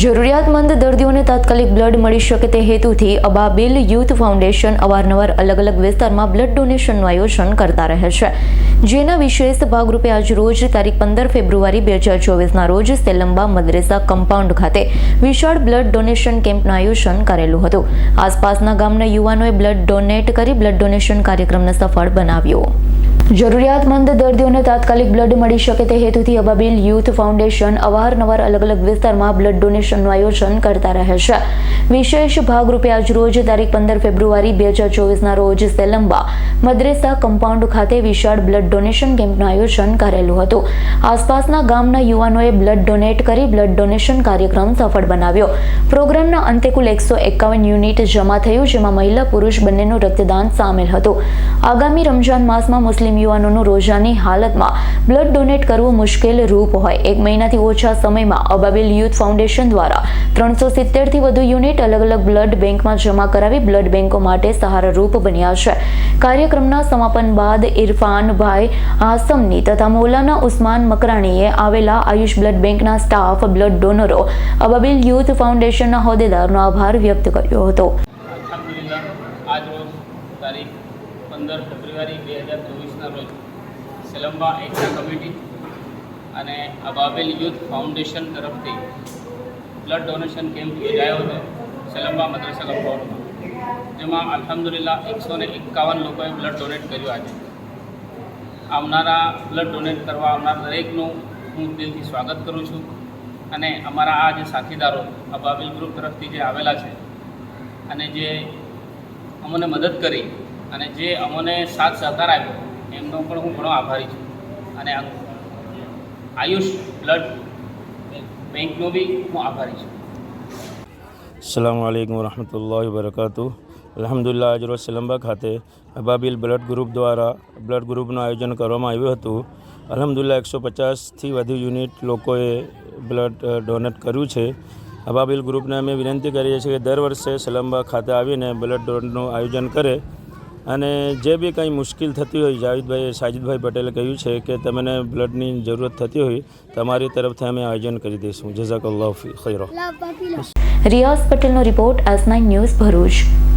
જરૂરિયાતમંદ દર્દીઓને તાત્કાલિક બ્લડ મળી શકે તે હેતુથી અબાબિલ યુથ ફાઉન્ડેશન અવારનવાર અલગ અલગ વિસ્તારમાં બ્લડ ડોનેશનનું આયોજન કરતા રહે છે. જેના વિશેષ ભાગરૂપે આજ રોજ તારીખ પંદર ફેબ્રુઆરી બે હજાર ચોવીસના રોજ સેલંબા મદ્રેસા કમ્પાઉન્ડ ખાતે વિશાળ બ્લડ ડોનેશન કેમ્પનું આયોજન કરેલું હતું. આસપાસના ગામના યુવાનોએ બ્લડ ડોનેટ કરી બ્લડ ડોનેશન કાર્યક્રમને સફળ બનાવ્યો. જરૂરિયાતમંદ દર્દીઓને તાત્કાલિક બ્લડ મળી શકે તે હેતુથી અબાબિલ યુથ ફાઉન્ડેશન અવારનવાર અલગ અલગ વિસ્તારમાં બ્લડ ડોનેશનનું આયોજન કરતા રહે છે. વિશેષ ભાગરૂપે આજ રોજ તારીખ પંદર ફેબ્રુઆરી બે હજાર ચોવીસના રોજ સેલંબા મદ્રેસા કમ્પાઉન્ડ ખાતે વિશાળ બ્લડ ડોનેશન કેમ્પનું આયોજન કરેલું હતું. આસપાસના ગામના યુવાનોએ બ્લડ ડોનેટ કરી બ્લડ ડોનેશન કાર્યક્રમ સફળ બનાવ્યો. પ્રોગ્રામના અંતે કુલ એકસો એકાવન યુનિટ જમા થયું, જેમાં મહિલા પુરુષ બંનેનું રક્તદાન સામેલ હતું. આગામી રમજાન માસમાં મુસ્લિમ યુવાનોનું રોજાની હાલતમાં બ્લડ ડોનેટ કરવું મુશ્કેલ રૂપ હોય. એક મહિનાથી ઓછા સમયમાં અબાબિલ યુથ ફાઉન્ડેશન દ્વારા ત્રણસો સિત્તેરથી વધુ યુનિટ અલગ અલગ બ્લડ બેંકમાં જમા કરાવી બ્લડ બેંકો માટે સહારારૂપ બન્યા છે. કાર્યક્રમના સમાપન બાદ ઇરફાનભાઈ આસમની તથા મૌલાના ઉસ્માન મકરાણીએ આવેલા આયુષ બ્લડ બેંકના સ્ટાફ બ્લડ ડોનરો અબાબિલ યુથ ફાઉન્ડેશનના હોદ્દેદારનો આભાર વ્યક્ત કર્યો હતો અલહમદુલિલ્લાહ આજ રોજ તારીખ પંદર ફેબ્રુઆરી બે હજાર ચોવીસના રોજ સેલંબા એકતા કમિટી અને અબાબેલ યુથ ફાઉન્ડેશન તરફથી બ્લડ ડોનેશન કેમ્પ યોજાયો હતો સિલંબા મદ્રસા કમ્પાઉન્ડમાં. જેમાં અલહમદુલિલ્લાહ એકસો ને એકાવન લોકોએ બ્લડ ડોનેટ કર્યું આજે. આવનારા બ્લડ ડોનેટ કરવા આવનાર દરેકનું હું દિલથી સ્વાગત કરું છું અને અમારા આ જે સાથીદારો અબાબિલ ગ્રુપ તરફથી જે આવેલા છે અને જે અમને મદદ કરી અને જે અમને સાથ સહકાર આપ્યો, એમનો પણ હું ઘણો આભારી છું. અને આયુષ બ્લડ બેંકનો બી હું આભારી છું. અસલામ વરહમતુલ્લા વબરકાતુ અલહમદુલિલ્લાહ આજરોજ સિલંબા ખાતે અબાબિલ બ્લડ ગ્રુપ દ્વારા બ્લડ ગ્રુપનું આયોજન કરવામાં આવ્યું હતું. અલહમદુલ્લા એકસો પચાસથી વધુ યુનિટ લોકોએ બ્લડ ડોનેટ કર્યું છે. અબાબિલ ગ્રુપને અમે વિનંતી કરીએ છીએ કે દર વર્ષે સિલંબા ખાતે આવીને બ્લડ ડોનેટનું આયોજન કરે. અને જે બી કંઈ મુશ્કેલ થતી હોય જાવેદભાઈ સાજિદભાઈ પટેલે કહ્યું છે કે તમને બ્લડની જરૂરત થતી હોય, તમારી તરફથી અમે આયોજન કરી દઈશું. જઝાકલ્લાહ ખૈરો. રિયાઝ પટેલનો report S nine news Bharuch.